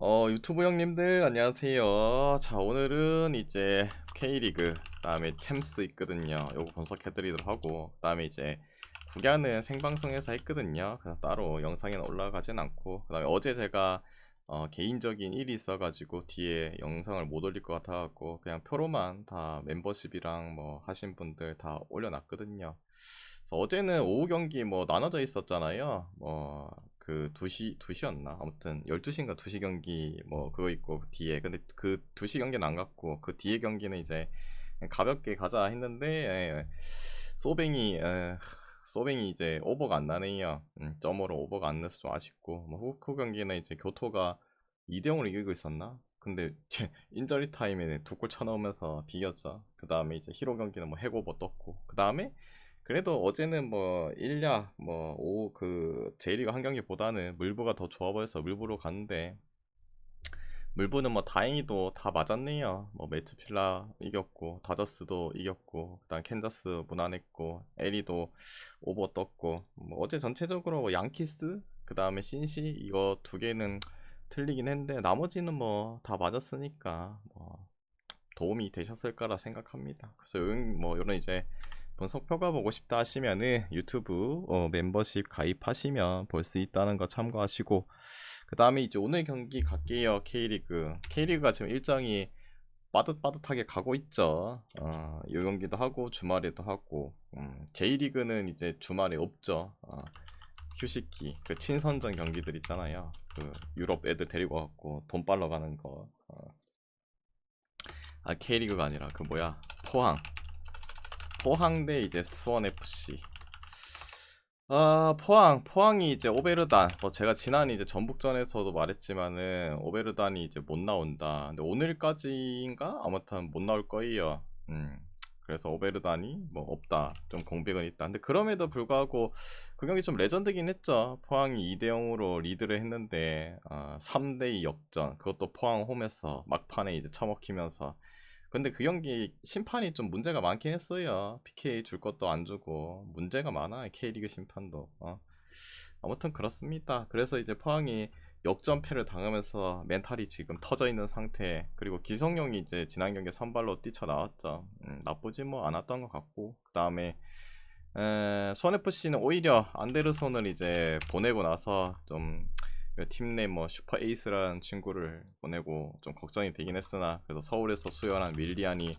어, 유튜브 형님들 안녕하세요. 자, 오늘은 이제 K리그, 그 다음에 챔스 있거든요. 요거 분석해드리도록 하고, 그 다음에 이제 국야는 생방송에서 했거든요. 그래서 따로 영상에는 올라가진 않고, 그 다음에 어제 제가 어, 개인적인 일이 있어가지고 뒤에 영상을 못 올릴 것 같아갖고 그냥 표로만 다 멤버십이랑 뭐 하신 분들 다 올려놨거든요. 어제는 오후 경기 뭐 나눠져 있었잖아요. 뭐 그 2시 2시였나? 아무튼 12시인가 2시 경기 뭐 그거 있고 그 뒤에 근데 그 2시 경기는 안 갔고 그 뒤에 경기는 이제 가볍게 가자 했는데 예, 소뱅이 에, 소뱅이 이제 오버가 안 나네요. 음, 점으로 오버가 안 나서 좀 아쉽고 뭐 후, 후 경기는 이제 교토가 2대 0으로 이기고 있었나? 근데 제 인저리 타임에 두 골 쳐넣으면서 비겼죠. 그 다음에 이제 히로 경기는 뭐 해고버 떴고 그 다음에 그래도 어제는 뭐 1야 뭐오그 제리가 한 경기보다는 물부가 더 좋아 보여서 물부로 갔는데 물부는 뭐 다행히도 다 맞았네요. 뭐 매트필라 이겼고 다저스도 이겼고 그다음 캔자스 무난했고 에리도 오버 떴고 뭐 어제 전체적으로 뭐 양키스 그다음에 신시 이거 두 개는 틀리긴 했는데 나머지는 뭐 다 맞았으니까 뭐 도움이 되셨을 거라 생각합니다. 그래서 응, 뭐 이런 이제 분석 표가 보고 싶다 하시면은 유튜브 어, 멤버십 가입하시면 볼 수 있다는 거 참고하시고. 그 다음에 이제 오늘 경기 갈게요 K리그. K리그가 지금 일정이 빠듯빠듯하게 가고 있죠. 어, 요 경기도 하고 주말에도 하고. 음, J리그는 이제 주말에 없죠. 어, 휴식기 그 친선전 경기들 있잖아요. 그 유럽 애들 데리고 갖고 돈 빨러 가는 거. 어. 아 K리그가 아니라 그 뭐야? 포항 포항 대 이제 수원 FC. 아 포항 포항이 이제 오베르단 뭐 제가 지난 이제 전북전에서도 말했지만은 오베르단이 이제 못 나온다. 근데 오늘까지인가 아무튼 못 나올 거예요. 음. 그래서 오베르단이 뭐 없다. 좀 공백은 있다. 근데 그럼에도 불구하고 그 경기 좀 레전드긴 했죠. 포항이 2대 0으로 리드를 했는데 아, 3대 2 역전. 그것도 포항 홈에서 막판에 이제 처먹히면서 근데 그 경기 심판이 좀 문제가 많긴 했어요. PK 줄 것도 안 주고 문제가 많아 K리그 심판도. 어. 아무튼 그렇습니다. 그래서 이제 포항이 역전패를 당하면서 멘탈이 지금 터져 있는 상태. 그리고 기성용이 이제 지난 경기 선발로 뛰쳐 나왔죠. 음, 나쁘지 뭐 않았던 것 같고 그 다음에 수원 FC는 오히려 안데르손을 이제 보내고 나서 좀 팀내 뭐 슈퍼 에이스라는 친구를 보내고 좀 걱정이 되긴 했으나 그래서 서울에서 수혈한 윌리안이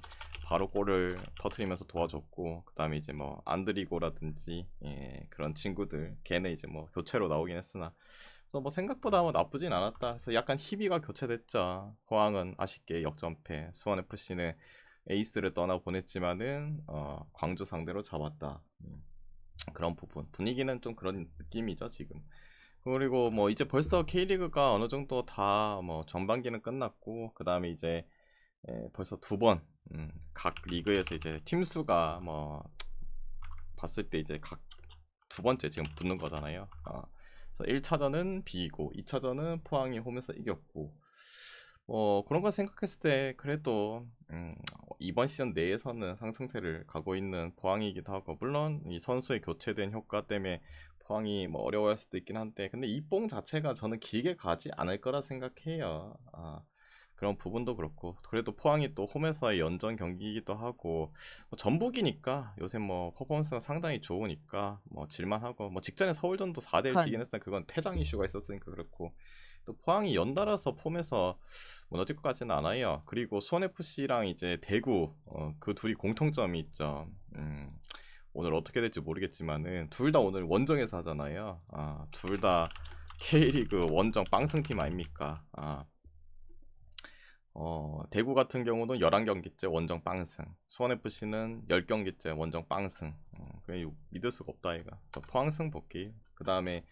바로 골을 터트리면서 도와줬고 그 다음에 이제 뭐 안드리고라든지 예, 그런 친구들 걔네 이제 뭐 교체로 나오긴 했으나 그래서 뭐 생각보다 뭐 나쁘진 않았다. 그래서 약간 희비가 교체됐죠. 호황은 아쉽게 역전패 수원 FC는 에이스를 떠나 보냈지만은 어, 광주 상대로 잡았다. 음, 그런 부분. 분위기는 좀 그런 느낌이죠 지금 그리고 뭐 이제 벌써 K리그가 어느 정도 다 뭐 전반기는 끝났고 그 다음에 이제 예, 벌써 두번각 음, 리그에서 이제 팀 수가 뭐 봤을 때 이제 각 두 번째 지금 붙는 거잖아요. 어, 그래서 1차전은 비고 2차전은 포항이 홈에서 이겼고 어 그런 거 생각했을 때 그래도 음, 이번 시즌 내에서는 상승세를 가고 있는 포항이기도 하고 물론 이 선수의 교체된 효과 때문에 포항이 뭐 어려워할 수도 있긴 한데 근데 이 뽕 자체가 저는 길게 가지 않을 거라 생각해요. 아, 그런 부분도 그렇고 그래도 포항이 또 홈에서의 연전 경기이기도 하고 뭐 전북이니까 요새 뭐 퍼포먼스가 상당히 좋으니까 뭐 질만하고 뭐 직전에 서울전도 4대1 지긴 했으나 그건 퇴장 이슈가 있었으니까 그렇고 또 포항이 연달아서 폼에서 무너질 것 같지는 않아요. 그리고 수원FC랑 이제 대구 어, 그 둘이 공통점이 있죠. 음, 오늘 어떻게 될지 모르겠지만은 둘 다 오늘 원정에서 하잖아요. 아, 둘 다 K리그 원정 빵승팀 아닙니까? 아. 어, 대구 같은 경우는 11경기째 원정 빵승. 수원FC는 10경기째 원정 빵승. 어, 그냥 믿을 수가 없다, 이가. 포항승 복귀. 그 다음에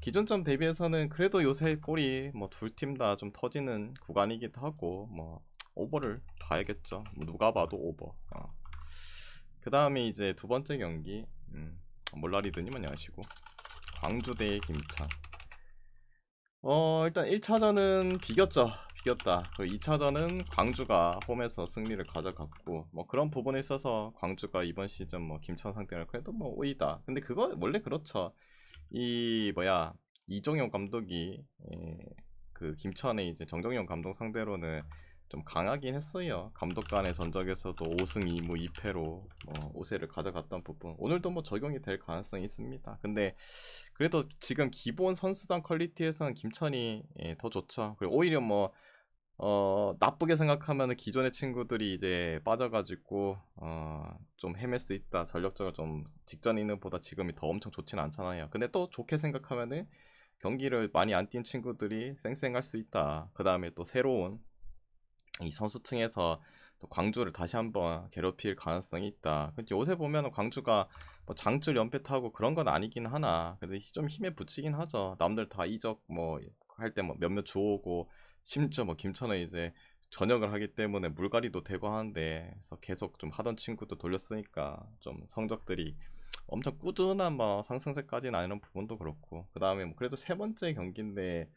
기존점 대비해서는 그래도 요새 골이 뭐 둘 팀 다 좀 터지는 구간이기도 하고, 뭐, 오버를 봐야겠죠. 뭐 누가 봐도 오버. 어. 그 다음에 이제 두 번째 경기 음, 몰라리드님 안녕하시고 광주 대 김찬 어 일단 1차전은 비겼죠. 비겼다. 그리고 2차전은 광주가 홈에서 승리를 가져갔고 뭐 그런 부분에 있어서 광주가 이번 시즌 뭐 김천 상대를 그래도 뭐 오이다. 근데 그거 원래 그렇죠. 이 뭐야 이종용 감독이 예, 그그 김천의 이제 정정용 감독 상대로는 좀 강하긴 했어요. 감독 간의 전적에서도 5승 2무 2패로 뭐 5세를 가져갔던 부분. 오늘도 뭐 적용이 될 가능성이 있습니다. 근데 그래도 지금 기본 선수단 퀄리티에서는 김천이 예, 더 좋죠. 그리고 오히려 뭐 어, 나쁘게 생각하면 기존의 친구들이 이제 빠져가지고 어, 좀 헤맬 수 있다. 전력적으로 좀 직전 있는 보다 지금이 더 엄청 좋지는 않잖아요. 근데 또 좋게 생각하면은 경기를 많이 안 뛴 친구들이 쌩쌩할 수 있다. 그 다음에 또 새로운 이 선수층에서 또 광주를 다시 한번 괴롭힐 가능성이 있다. 요새 보면 광주가 뭐 장줄 연패 타고 그런 건 아니긴 하나. 근데 좀 힘에 붙이긴 하죠. 남들 다 이적 뭐 할 때 뭐 몇몇 주오고 심지어 뭐 김천은 이제 전역을 하기 때문에 물갈이도 되고 하는데 그래서 계속 좀 하던 친구도 돌렸으니까 좀 성적들이 엄청 꾸준한 뭐 상승세까지는 아니는 부분도 그렇고 그 다음에 뭐 그래도 세 번째 경기인데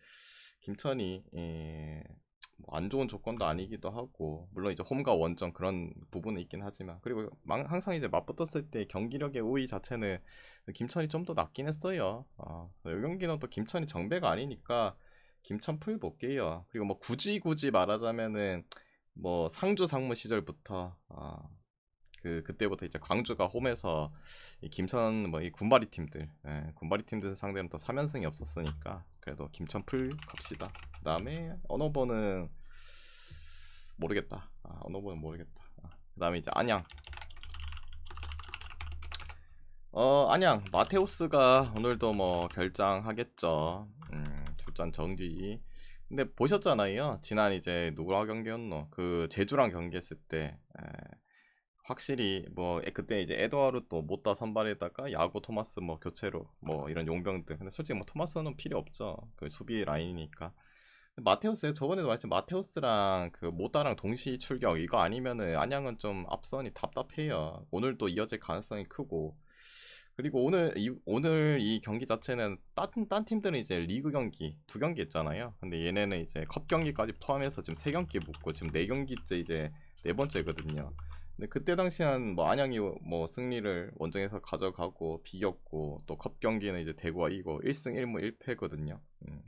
김천이 예, 뭐 안 좋은 조건도 아니기도 하고 물론 이제 홈과 원정 그런 부분은 있긴 하지만 그리고 망- 항상 이제 맞붙었을 때 경기력의 우위 자체는 김천이 좀더 낫긴 했어요. 어, 이 경기는 또 김천이 정배가 아니니까 김천 풀 볼게요. 그리고 뭐 굳이 굳이 말하자면은 뭐 상주 상무 시절부터 어, 그 그때부터 이제 광주가 홈에서 이 김천 뭐 이 군바리 팀들 예, 군바리 팀들 상대는 또 3연승이 없었으니까 그래도 김천 풀 갑시다. 그다음에 언어버는 모르겠다. 아, 언어버는 모르겠다. 아, 그 다음에 이제 안양. 어 안양 마테우스가 오늘도 뭐 결장하겠죠. 음, 출전 정지. 근데 보셨잖아요. 지난 이제 누구랑 경기였노? 그 제주랑 경기했을 때 에, 확실히 뭐 에- 그때 이제 에드와르 또 못다 선발에다가 야구 토마스 뭐 교체로 뭐 이런 용병들. 근데 솔직히 뭐 토마스는 필요 없죠. 그 수비 라인이니까. 마테우스 저번에도 말했지만 마테우스랑 그 모다랑 동시 출격 이거 아니면은 안양은 좀 앞선이 답답해요. 오늘 또 이어질 가능성이 크고 그리고 오늘 이 오늘 이 경기 자체는 딴, 딴 팀들은 이제 리그 경기 두 경기 했잖아요. 근데 얘네는 이제 컵 경기까지 포함해서 지금 세 경기 붙고 지금 네 경기째 이제 네 번째거든요. 근데 그때 당시엔 뭐 안양이 뭐 승리를 원정에서 가져가고 비겼고 또 컵 경기는 이제 대구가 이고 1승 1무 1패거든요. 음.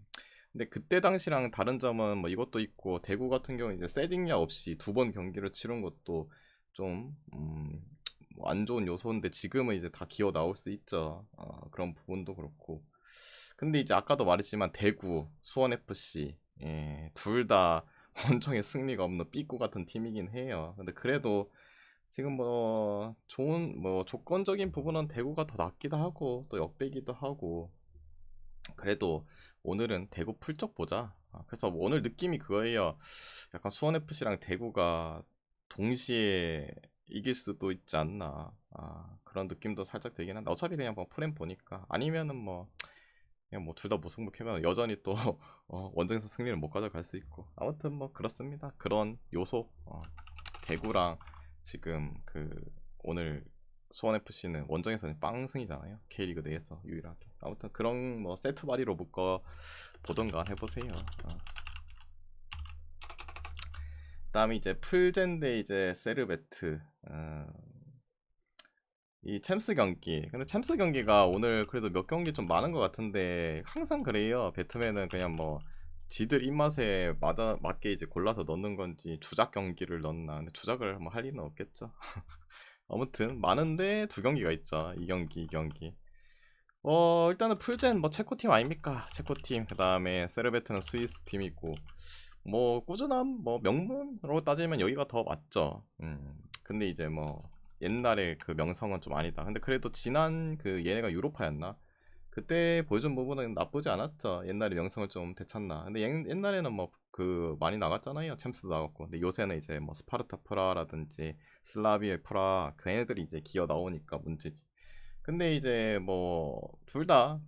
근데 그때 당시랑 다른 점은 뭐 이것도 있고 대구 같은 경우는 이제 세징야 없이 두 번 경기를 치른 것도 좀 음, 뭐안 좋은 요소인데 지금은 이제 다 기어 나올 수 있죠. 어, 그런 부분도 그렇고. 근데 이제 아까도 말했지만 대구, 수원 FC 예, 둘 다 원정에 승리가 없는 삐꾸 같은 팀이긴 해요. 근데 그래도 지금 뭐 좋은 뭐 조건적인 부분은 대구가 더 낫기도 하고 또 역배기도 하고 그래도 오늘은 대구 풀적 보자. 아, 그래서 오늘 느낌이 그거예요. 약간 수원 FC랑 대구가 동시에 이길 수도 있지 않나. 아, 그런 느낌도 살짝 들긴 한데 어차피 그냥 뭐 프렘 보니까 아니면은 뭐 그냥 뭐 둘 다 무승부캐면 여전히 또 어, 원정에서 승리를 못 가져갈 수 있고 아무튼 뭐 그렇습니다. 그런 요소 어, 대구랑 지금 그 오늘 수원 FC는 원정에서는 빵승이잖아요. K리그 내에서 유일하게. 아무튼 그런 뭐 세트 바리로 묶어 보던가 해보세요. 어. 그 다음에 이제 풀젠데 이제 세르베트. 어, 이 챔스 경기. 근데 챔스 경기가 오늘 그래도 몇 경기 좀 많은 것 같은데 항상 그래요. 배트맨은 그냥 뭐 지들 입맛에 맞아 맞게 이제 골라서 넣는 건지 주작 경기를 넣나. 근데 주작을 뭐 할 리는 없겠죠. 아무튼 많은데 두 경기가 있죠. 이 경기, 이 경기. 어 일단은 풀젠 뭐 체코 팀 아닙니까? 체코 팀. 그 다음에 세르베트는 스위스 팀이고 뭐 꾸준함 뭐 명문으로 따지면 여기가 더 맞죠. 음. 근데 이제 뭐 옛날에 그 명성은 좀 아니다. 근데 그래도 지난 그 얘네가 유로파였나? 그때 보여준 부분은 나쁘지 않았죠. 옛날에 명성을 좀 되찾나. 근데 옛, 옛날에는 뭐 그 많이 나갔잖아요. 챔스도 나갔고. 근데 요새는 이제 뭐 스파르타 프라라든지 슬라비에 프라 그 애들이 이제 기어 나오니까 문제지. 근데 이제 뭐 둘 다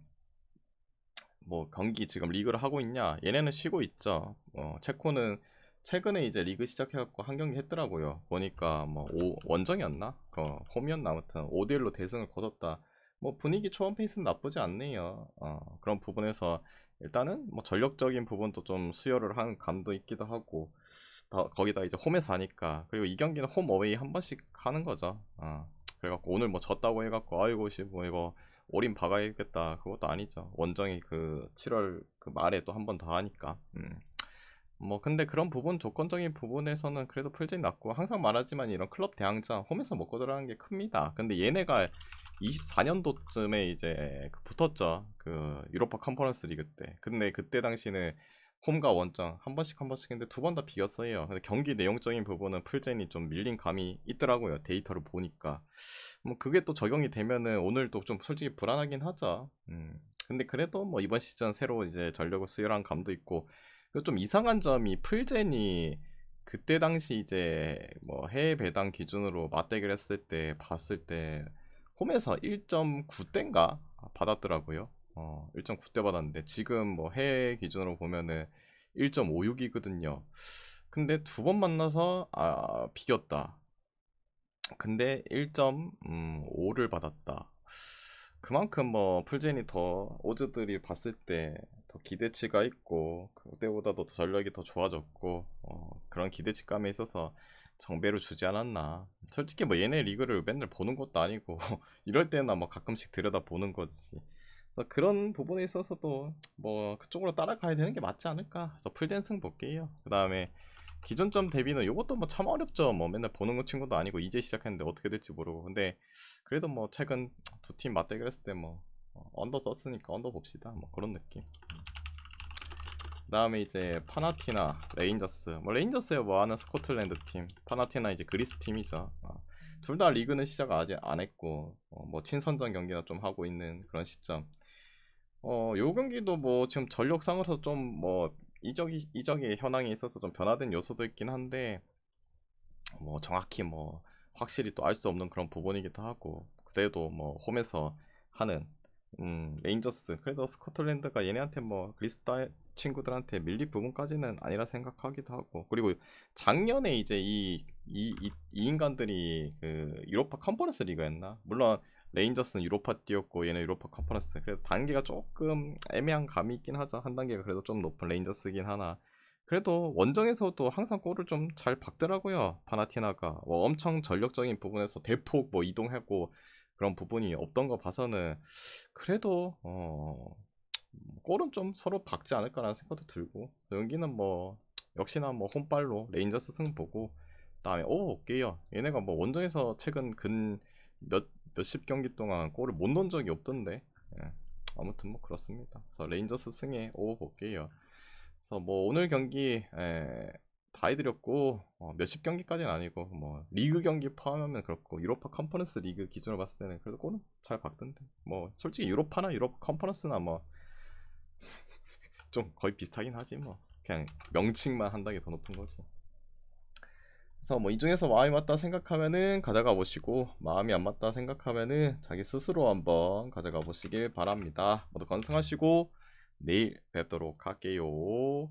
뭐 경기 지금 리그를 하고 있냐? 얘네는 쉬고 있죠. 어, 체코는 최근에 이제 리그 시작해갖고 한 경기 했더라고요. 보니까 뭐 오, 원정이었나? 그 홈이었나 아무튼 5대1로 대승을 거뒀다. 뭐 분위기 초원 페이스는 나쁘지 않네요. 어, 그런 부분에서 일단은 뭐 전력적인 부분도 좀 수혈을 한 감도 있기도 하고 다- 거기다 이제 홈에서 하니까 그리고 이 경기는 홈 어웨이 한 번씩 하는 거죠. 어, 그래갖고 오늘 뭐 졌다고 해갖고 아이고 씨뭐 이거 올인 박아야겠다 그것도 아니죠. 원정이 그 7월 그 말에 또 한 번 더 하니까. 음. 뭐 근데 그런 부분 조건적인 부분에서는 그래도 풀젠이 낫고 항상 말하지만 이런 클럽 대항전 홈에서 먹고 들어가는 게 큽니다. 근데 얘네가 24년도쯤에 이제 그 붙었죠. 그 유로파 컨퍼런스 리그 때. 근데 그때 당시는 홈과 원정 한 번씩 한 번씩 했는데 두 번 다 비겼어요. 근데 경기 내용적인 부분은 풀젠이 좀 밀린 감이 있더라고요. 데이터를 보니까. 뭐 그게 또 적용이 되면은 오늘도 좀 솔직히 불안하긴 하죠. 음. 근데 그래도 뭐 이번 시즌 새로 이제 전력을 수혈한 감도 있고 그리고 좀 이상한 점이 풀젠이 그때 당시 이제 뭐 해외 배당 기준으로 맞대결 했을 때 봤을 때 홈에서 1.9대인가 받았더라고요. 어, 1.9대 받았는데 지금 뭐 해외 기준으로 보면은 1.56이거든요. 근데 두 번 만나서 아, 비겼다. 근데 1.5를 받았다. 그만큼 뭐 풀젠이 더 오즈들이 봤을 때 더 기대치가 있고 그때보다도 더 전력이 더 좋아졌고 어, 그런 기대치감에 있어서 정배로 주지 않았나. 솔직히 뭐 얘네 리그를 맨날 보는 것도 아니고 이럴 때나 뭐 가끔씩 들여다 보는 거지. 그래서 그런 부분에 있어서도 뭐 그쪽으로 따라가야 되는 게 맞지 않을까. 그래서 풀댄승 볼게요. 그 다음에 기존점 대비는 이것도 뭐 참 어렵죠. 뭐 맨날 보는 거 친구도 아니고 이제 시작했는데 어떻게 될지 모르고. 근데 그래도 뭐 최근 두 팀 맞대결 했을 때 뭐 언더 썼으니까 언더 봅시다. 뭐 그런 느낌. 그 다음에 이제 파나티나 레인저스. 뭐 레인저스야 뭐 하는 스코틀랜드 팀? 파나티나 이제 그리스 팀이죠. 어. 둘다 리그는 시작 아직 안 했고 어, 뭐 친선전 경기나 좀 하고 있는 그런 시점. 어 요 경기도 뭐 지금 전력상으로서 좀 뭐 이적이 이적의 현황이 있어서 좀 변화된 요소도 있긴 한데 뭐 정확히 뭐 확실히 또 알 수 없는 그런 부분이기도 하고 그래도 뭐 홈에서 하는 음, 레인저스. 그래도 스코틀랜드가 얘네한테 뭐 그리스 따 친구들한테 밀릴 부분까지는 아니라 생각하기도 하고 그리고 작년에 이제 이, 이, 이, 이 인간들이 그 유로파 컨퍼런스 리그였나? 물론 레인저스는 유로파 뛰었고 얘는 유로파 컨퍼런스. 그래도 단계가 조금 애매한 감이 있긴 하죠. 한 단계가 그래도 좀 높은 레인저스긴 하나. 그래도 원정에서도 항상 골을 좀 잘 박더라고요 파나티나가. 뭐 엄청 전력적인 부분에서 대폭 뭐 이동하고 그런 부분이 없던 거 봐서는 그래도 어 골은 좀 서로 박지 않을까라는 생각도 들고 여기는 뭐 역시나 뭐 홈발로 레인저스 승 보고 그다음에 오 오케이요 얘네가 뭐 원정에서 최근 근 몇 몇십 경기 동안 골을 못 넣은 적이 없던데. 예. 아무튼 뭐 그렇습니다. 그래서 레인저스 승에 오 볼게요 그래서 뭐 오늘 경기 예, 다 해드렸고 어, 몇십 경기까지는 아니고 뭐 리그 경기 포함하면 그렇고 유로파 컨퍼런스 리그 기준으로 봤을 때는 그래도 골은 잘 박던데. 뭐 솔직히 유로파나 유로파 컨퍼런스나 뭐 좀 거의 비슷하긴 하지 뭐. 그냥 명칭만 한 단계 더 높은 거지. 그래서 뭐 이 중에서 마음이 맞다 생각하면은 가져가 보시고 마음이 안 맞다 생각하면은 자기 스스로 한번 가져가 보시길 바랍니다. 모두 건승하시고 내일 뵙도록 할게요